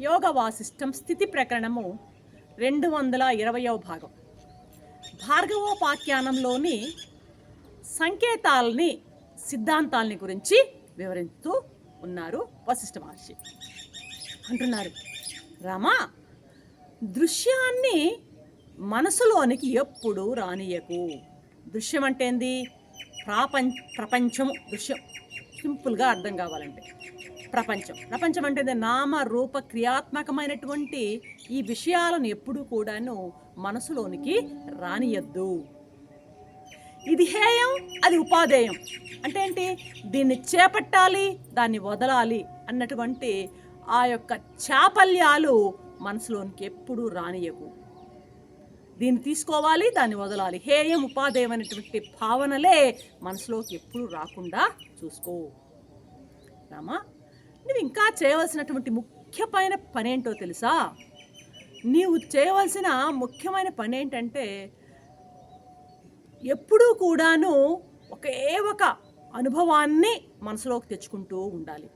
యోగ వాసిష్టం స్థితి ప్రకరణము రెండు వందల ఇరవయో భాగం. భార్గవోపాఖ్యానంలోని సంకేతాలని సిద్ధాంతాలని గురించి వివరిస్తూ ఉన్నారు వశిష్ఠ మహర్షి. అంటున్నారు రామా దృశ్యాన్ని మనసులోనికి ఎప్పుడు రానియకు దృశ్యం అంటే ఏంది? ప్రాపంచ ప్రపంచము దృశ్యం. సింపుల్గా అర్థం కావాలంటే. ప్రపంచం. ప్రపంచం అంటే నామ రూప క్రియాత్మకమైనటువంటి ఈ విషయాలను ఎప్పుడూ కూడాను మనసులోనికి రానియద్దు. ఇది హేయం అది ఉపాధేయం. అంటే ఏంటి? దీన్ని చేపట్టాలి దాన్ని వదలాలి అన్నటువంటి ఆ యొక్క చాపల్యాలు మనసులోనికి ఎప్పుడూ రానియకు. దీన్ని తీసుకోవాలి దాన్ని వదలాలి. హేయం ఉపాధేయం అనేటువంటి భావనలే మనసులోకి ఎప్పుడు రాకుండా చూసుకో. రామా? నువ్వు ఇంకా చేయవలసినటువంటి ముఖ్యమైన పని ఏంటో తెలుసా? నీవు చేయవలసిన ముఖ్యమైన పని ఏంటంటే ఎప్పుడూ కూడాను ఒకే ఒక అనుభవాన్ని మనసులోకి తెచ్చుకుంటూ ఉండాలి.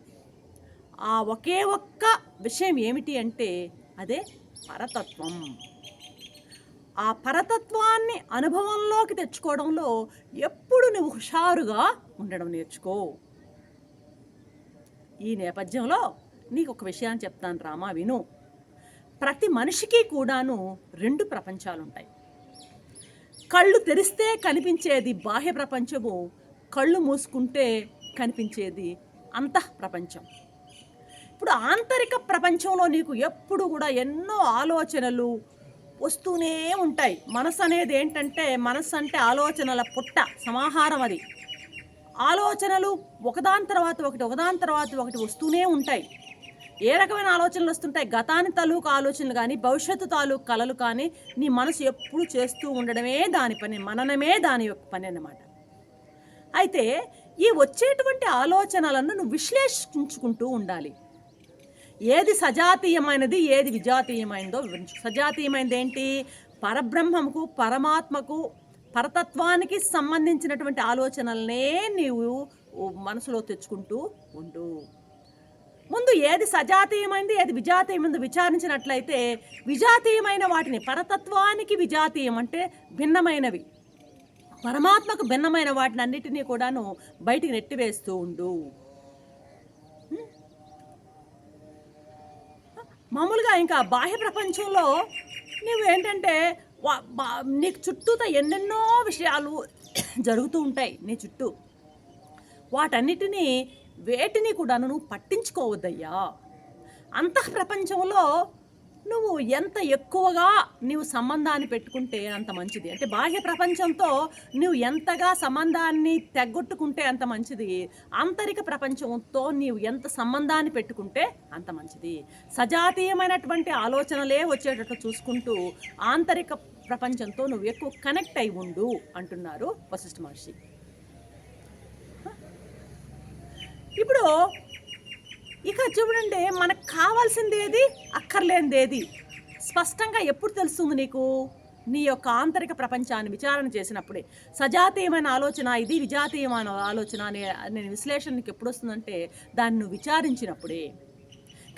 ఆ ఒకే ఒక్క విషయం ఏమిటి అంటే అదే పరతత్వం. ఆ పరతత్వాన్ని అనుభవంలోకి తెచ్చుకోవడంలో ఎప్పుడు నువ్వు హుషారుగా ఉండడం నేర్చుకో. ఈ నేపథ్యంలో నీకు ఒక విషయాన్ని చెప్తాను రామా విను. ప్రతి మనిషికి కూడాను రెండు ప్రపంచాలు ఉంటాయి కళ్ళు తెరిస్తే కనిపించేది బాహ్య ప్రపంచము కళ్ళు మూసుకుంటే కనిపించేది అంతః ప్రపంచం ఇప్పుడు ఆంతరిక ప్రపంచంలో నీకు ఎప్పుడు కూడా ఎన్నో ఆలోచనలు వస్తూనే ఉంటాయి. మనసు అనేది ఏంటంటే మనసు అంటే ఆలోచనల పుట్ట సమాహారం అది ఆలోచనలు ఒకదాని తర్వాత ఒకటి ఒకదాని తర్వాత ఒకటి వస్తూనే ఉంటాయి. ఏ రకమైన ఆలోచనలు వస్తుంటాయి? గతాన్ని తాలూకు ఆలోచనలు కానీ భవిష్యత్తు తాలూకు కళలు కానీ నీ మనసు ఎప్పుడు చేస్తూ ఉండడమే దాని పని మననమే దాని యొక్క పని అన్నమాట. అయితే ఈ వచ్చేటువంటి ఆలోచనలను నువ్వు విశ్లేషించుకుంటూ ఉండాలి. ఏది సజాతీయమైనది ఏది విజాతీయమైనదో వివరించు. సజాతీయమైనది ఏంటి? పరబ్రహ్మకు పరమాత్మకు పరతత్వానికి సంబంధించినటువంటి ఆలోచనలనే నీవు మనసులో తెచ్చుకుంటూ ఉండు. ముందు ఏది సజాతీయమైంది ఏది విజాతీయమైంది విచారించినట్లయితే విజాతీయమైన వాటిని పరతత్వానికి విజాతీయం అంటే భిన్నమైనవి. పరమాత్మకు భిన్నమైన వాటిని అన్నిటినీ కూడాను బయటికి నెట్టివేస్తూ ఉండు. మామూలుగా ఇంకా బాహ్య ప్రపంచంలో నువ్వు ఏంటంటే నీకు చుట్టూతో ఎన్నెన్నో విషయాలు జరుగుతూ ఉంటాయి నీ చుట్టూ. వాటన్నిటినీ వేటిని కూడా నువ్వు పట్టించుకోవద్దయ్యా. అంతః ప్రపంచంలో నువ్వు ఎంత ఎక్కువగా నీవు సంబంధాన్ని పెట్టుకుంటే అంత మంచిది. అంటే బాహ్య ప్రపంచంతో నువ్వు ఎంతగా సంబంధాన్ని తెగొట్టుకుంటే అంత మంచిది. ఆంతరిక ప్రపంచంతో నీవు ఎంత సంబంధాన్ని పెట్టుకుంటే అంత మంచిది. సజాతీయమైనటువంటి ఆలోచనలే వచ్చేటట్లు చూసుకుంటూ ఆంతరిక ప్రపంచంతో నువ్వు ఎక్కువ కనెక్ట్ అయి ఉండు అంటున్నారు వశిష్ఠ మహర్షి. ఇప్పుడు ఇక చూడండి మనకు కావాల్సింది ఏది? అక్కర్లేనిది ఏది? స్పష్టంగా ఎప్పుడు తెలుస్తుంది నీకు? నీ యొక్క ఆంతరిక ప్రపంచాన్ని విచారణ చేసినప్పుడే. సజాతీయమైన ఆలోచన ఇది విజాతీయమైన ఆలోచన అనే అనే విశ్లేషణ ఎప్పుడు వస్తుందంటే దాన్ని నువ్వు విచారించినప్పుడే.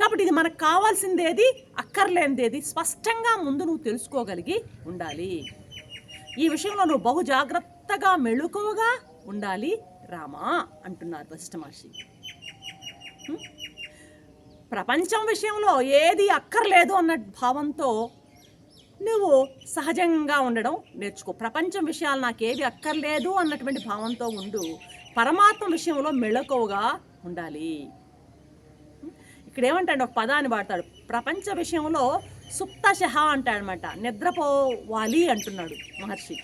కాబట్టి ఇది మనకు కావాల్సిందేది అక్కర్లేనిదేది ఏది? స్పష్టంగా ముందు నువ్వు తెలుసుకోగలిగి ఉండాలి. ఈ విషయంలో నువ్వు బహు జాగ్రత్తగా మెళుకువగా ఉండాలి. రామా అంటున్నారు వశిష్ఠ మహర్షి. ప్రపంచం విషయంలో ఏది అక్కర్లేదు అన్న భావంతో నువ్వు సహజంగా ఉండడం నేర్చుకో. ప్రపంచం విషయాలు నాకేది అక్కర్లేదు అన్నటువంటి భావంతో ఉండు. పరమాత్మ విషయంలో మెళకువగా ఉండాలి. ఇక్కడ ఏమంటాడు ఒక పదాన్ని వాడతాడు. ప్రపంచ విషయంలో సుప్తశహ అంటాడనమాట నిద్రపోవాలి అంటున్నాడు మహర్షి.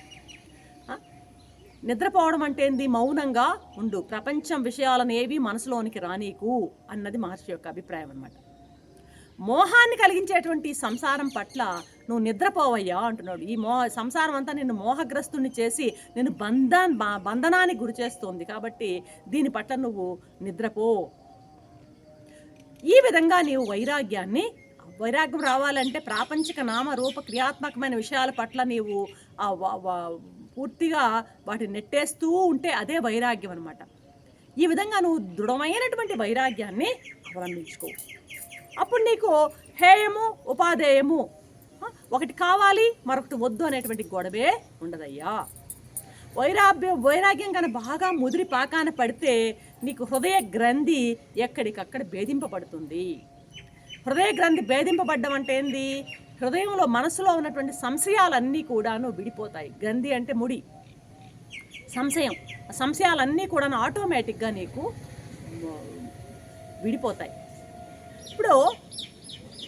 నిద్రపోవడం అంటే ఏంది? మౌనంగా ఉండు. ప్రపంచం విషయాలను ఏవి మనసులోనికి రానీకు అన్నది మహర్షి యొక్క అభిప్రాయం అనమాట మోహాన్ని కలిగించేటువంటి సంసారం పట్ల నువ్వు నిద్రపోవయ్యా అంటున్నాడు. ఈ మో సంసారం అంతా నిన్ను మోహగ్రస్తుని చేసి నేను బంధన్ బంధనానికి గురి చేస్తుంది కాబట్టి దీని పట్ల నువ్వు నిద్రపో ఈ విధంగా నీవు వైరాగ్యాన్ని వైరాగ్యం రావాలంటే ప్రాపంచిక నామ రూప క్రియాత్మకమైన విషయాల పట్ల నీవు పూర్తిగా వాటిని నెట్టేస్తూ ఉంటే అదే వైరాగ్యం అనమాట ఈ విధంగా నువ్వు దృఢమైనటువంటి వైరాగ్యాన్ని అవలంబించుకో. అప్పుడు నీకు హేయము ఉపాధేయము ఒకటి కావాలి మరొకటి వద్దు అనేటువంటి గొడవే ఉండదయ్యా. వైరాగ్యం వైరాగ్యం కనుక బాగా ముదిరి పాకాన పడితే నీకు హృదయ గ్రంథి ఎక్కడికక్కడ భేదింపబడుతుంది. హృదయ గ్రంథి భేదింపబడ్డం అంటే ఏంది? హృదయంలో మనసులో ఉన్నటువంటి సంశయాలన్నీ కూడాను విడిపోతాయి. గ్రంథి అంటే ముడి. సంశయం. సంశయాలన్నీ కూడా ఆటోమేటిక్గా నీకు విడిపోతాయి. ఇప్పుడు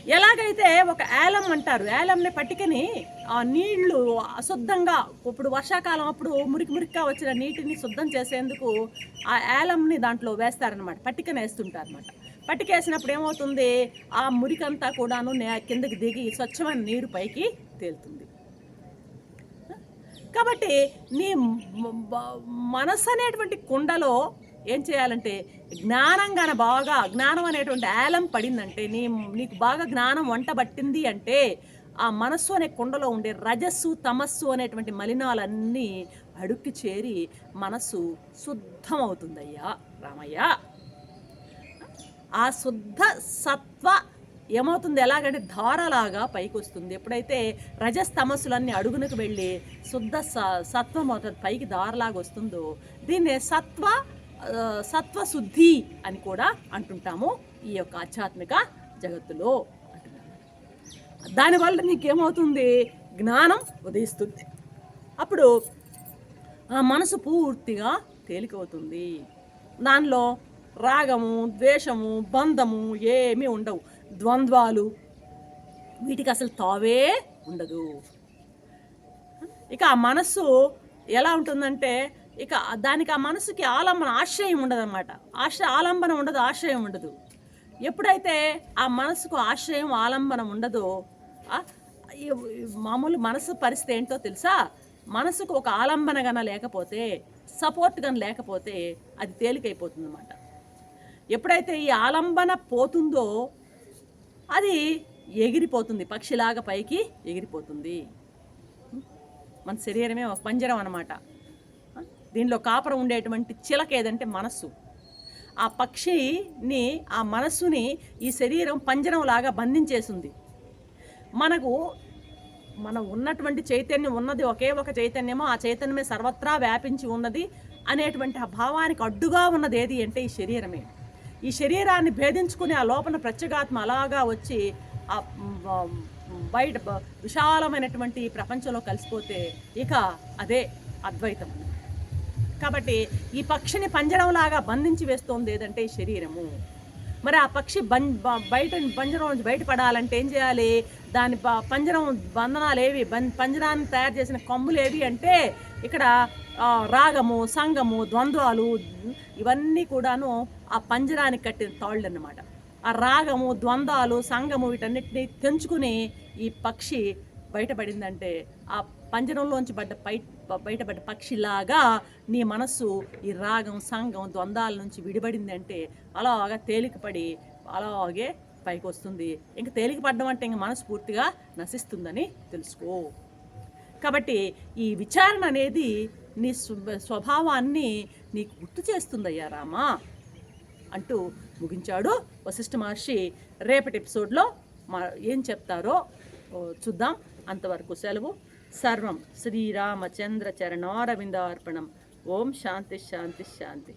ఎలాగైతే ఒక ఏలం అంటారు ఏలంని పట్టికని ఆ నీళ్ళు అశుద్ధంగా ఇప్పుడు వర్షాకాలం అప్పుడు మురికి మురికిగా వచ్చిన నీటిని శుద్ధం చేసేందుకు ఆ ఏలంని దాంట్లో వేస్తారనమాట పట్టికని వేస్తుంటారనమాట పట్టికేసినప్పుడు ఏమవుతుంది? ఆ మురికంతా కూడాను నే- కిందకి దిగి స్వచ్ఛమైన నీరు పైకి తేలుతుంది. కాబట్టి నీ మనసు అనేటువంటి కుండలో ఏం చేయాలంటే జ్ఞానం గాన బాగా జ్ఞానం అనేటువంటి ఆలం పడిందంటే నీ నీకు బాగా జ్ఞానం వంట పట్టింది అంటే ఆ మనస్సు అనే కుండలో ఉండే రజస్సు తమస్సు అనేటువంటి మలినాలన్నీ అడుక్కి చేరి మనస్సు శుద్ధమవుతుందయ్యా రామయ్య. ఆ శుద్ధ సత్వ ఏమవుతుంది? ఎలాగంటే ధారలాగా పైకి వస్తుంది ఎప్పుడైతే రజస్తమస్సులన్నీ అడుగునకు వెళ్ళి శుద్ధ స సత్వం అవుతుంది పైకి దారలాగా వస్తుందో దీన్నే సత్వ సత్వశుద్ధి సత్వ శుద్ధి అని కూడా అంటుంటాము ఈ యొక్క ఆధ్యాత్మిక జగత్తులో. అంటున్నాము దానివల్ల నీకేమవుతుంది? జ్ఞానం ఉదయిస్తుంది. అప్పుడు ఆ మనసు పూర్తిగా తేలికవుతుంది. దానిలో రాగము ద్వేషము బంధము ఏమీ ఉండవు. ద్వంద్వాలు వీటికి అసలు తావే ఉండదు. ఇక ఆ మనస్సు ఎలా ఉంటుందంటే ఇక దానికి ఆ మనసుకి ఆలంబన ఆశ్రయం ఉండదు అనమాట ఆశ్ర ఆలంబన ఉండదు ఆశ్రయం ఉండదు. ఎప్పుడైతే ఆ మనసుకు ఆశ్రయం ఆలంబనం ఉండదో మామూలు మనసు పరిస్థితి ఏంటో తెలుసా? మనసుకు ఒక ఆలంబన గన లేకపోతే సపోర్ట్ గన లేకపోతే అది తేలికైపోతుంది అనమాట ఎప్పుడైతే ఈ ఆలంబన పోతుందో అది ఎగిరిపోతుంది పక్షిలాగా పైకి ఎగిరిపోతుంది. మన శరీరమే ఒక పంజరం అనమాట దీనిలో కాపర ఉండేటువంటి చిలక ఏదంటే మనస్సు. ఆ పక్షిని ఆ మనస్సుని ఈ శరీరం పంజరం లాగా బంధించేసింది. మనకు మనం ఉన్నటువంటి చైతన్యం ఉన్నది ఒకే ఒక చైతన్యమో ఆ చైతన్యమే సర్వత్రా వ్యాపించి ఉన్నది అనేటువంటి ఆ భావానికి అడ్డుగా ఉన్నది ఏది అంటే ఈ శరీరమే. ఈ శరీరాన్ని భేదించుకుని ఆ లోపల ప్రత్యేగాత్మ అలాగా వచ్చి ఆ బయట విశాలమైనటువంటి ప్రపంచంలో కలిసిపోతే ఇక అదే అద్వైతం. కాబట్టి ఈ పక్షిని పంజరంలాగా బంధించి వేస్తోంది ఏదంటే శరీరము. మరి ఆ పక్షి బం బ- బయట పంజరం నుంచి బయటపడాలంటే ఏం చేయాలి? దాని పంజరం బంధనాలు ఏవి బం- పంజరాన్ని తయారు చేసిన కొమ్ములు ఏవి అంటే ఇక్కడ రాగము సంగము ద్వంద్వాలు ఇవన్నీ కూడాను ఆ పంజరానికి కట్టిన తాళ్ళు అన్నమాట ఆ రాగము ద్వంద్వాలు సంగము వీటన్నిటిని తెంచుకుని ఈ పక్షి బయటపడిందంటే ఆ పంజరంలోంచి పడ్డ పై బయటపడ్డ పక్షిలాగా నీ మనస్సు ఈ రాగం సంగం ద్వంద్వాల నుంచి విడిపడిందంటే అలాగా తేలికపడి అలాగే పైకి వస్తుంది ఇంకా తేలిక పడడం అంటే ఇంక మనసు పూర్తిగా నశిస్తుందని తెలుసుకో. కాబట్టి ఈ విచారణ అనేది నీ స్వభావాన్ని నీకు గుర్తు చేస్తుందయ్యా రామా అంటూ ముగించాడు వశిష్ఠ మహర్షి. రేపటి ఎపిసోడ్లో మా ఏం చెప్తారో చూద్దాం. అంతవరకు సెలవు. సర్వం శ్రీరామచంద్ర చరణారవిందార్పణం ఓం శాంతి శాంతి శాంతి.